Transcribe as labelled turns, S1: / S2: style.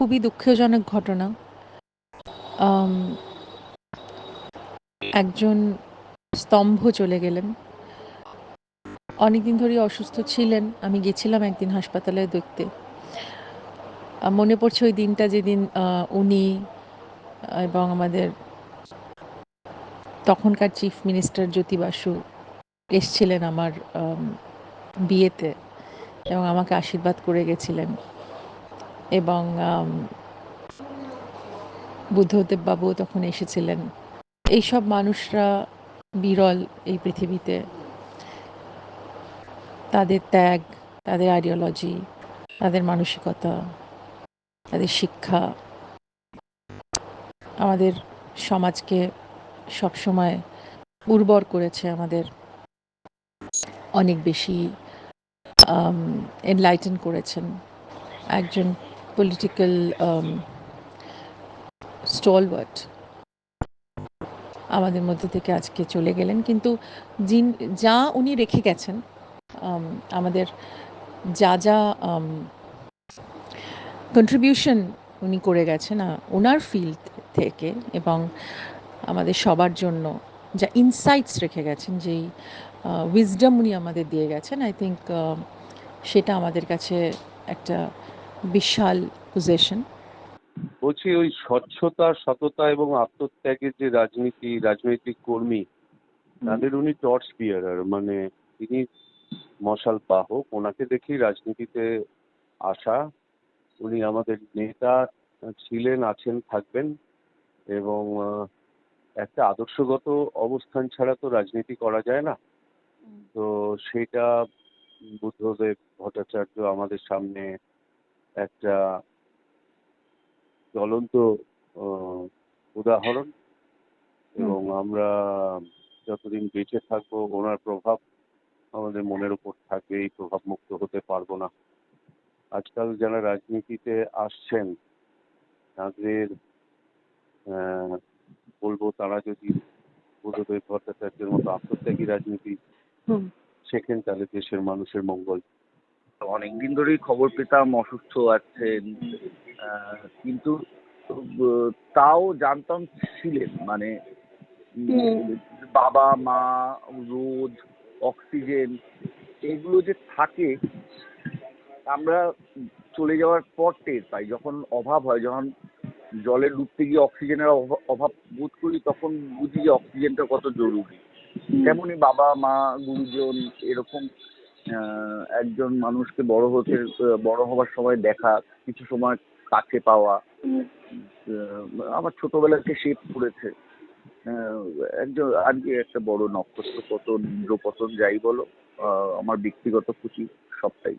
S1: খুবই দুঃখজনক ঘটনা। একজন স্তম্ভ চলে গেলেন। অনেকদিন ধরেই অসুস্থ ছিলেন। আমি গেছিলাম একদিন হাসপাতালে দেখতে। মনে পড়ছে ওই দিনটা যেদিন উনি এবং আমাদের তখনকার চিফ মিনিস্টার জ্যোতি বাসু এসছিলেন আমার বিয়েতে এবং আমাকে আশীর্বাদ করে গেছিলেন। এবং বুদ্ধদেব বাবু তখন এসেছিলেন। এইসব মানুষরা বিরল এই পৃথিবীতে। তাদের ত্যাগ, তাদের আইডিওলজি তাদের মানসিকতা, তাদের শিক্ষা আমাদের সমাজকে সবসময় উর্বর করেছে, আমাদের অনেক বেশি এনলাইটেন করেছেন। একজন পলিটিক্যাল স্টলওয়ার্ট আমাদের মধ্যে থেকে আজকে চলে গেলেন। কিন্তু জিন, যা উনি রেখে গেছেন আমাদের যা যা কন্ট্রিবিউশন উনি করে গেছেন ওনার ফিল্ড থেকে এবং আমাদের সবার জন্য যা ইনসাইটস রেখে গেছেন, যেই উইজডম উনি আমাদের দিয়ে গেছেন আই থিঙ্ক সেটা আমাদের কাছে একটা বিশাল পজিশন
S2: বলছি ওই স্বচ্ছতা সততা এবং আত্মত্যাগের যে রাজনীতি রাজনৈতিক কর্মী তাদের উনি টর্চ বিয়ারার মানে তিনি মশাল বাহক ওনাকে দেখেই রাজনীতিতে আসা। উনি আমাদের নেতা ছিলেন আছেন থাকবেন এবং একটা আদর্শগত অবস্থান ছাড়া তো রাজনীতি করা যায় না। তো সেটা বুদ্ধদেব ভট্টাচার্য আমাদের সামনে একটা জ্বলন্ত উদাহরণ। এবং আমরা যতদিন বেঁচে থাকব ওনার প্রভাব আমাদের মনের উপর থাকবে এই প্রভাব মুক্ত হতে পারব না। আজকাল যারা রাজনীতিতে আসছেন তাদের আহ, বলব তারা যদি বুদ্ধদেব ভট্টাচার্যের মতো আত্মত্যাগী রাজনীতি শেখেন তাহলে দেশের মানুষের মঙ্গল।
S3: অনেকদিন ধরেই খবর পেতাম অসুস্থ আছেন কিন্তু তাও জানতাম ছিলেন মানে বাবা মা রোদ অক্সিজেন এগুলো যে থাকে আমরা চলে যাওয়ার পর টের পাই। যখন অভাব হয় যখন জলে ডুবতে গিয়ে অক্সিজেনের অভা- অভাব বোধ করি তখন বুঝি যে অক্সিজেনটা কত জরুরি। তেমনই বাবা মা গুরুজন এরকম একজন মানুষকে বড় হতে বড় হবার সময় দেখা কিছু সময় কাছে পাওয়া। আমার ছোটবেলাকে পড়েছে আহ, একজন কি একটা বড় নক্ষত্র পতন ইন্দ্র পতন যাই বলো আমার ব্যক্তিগত খুশি সবটাই।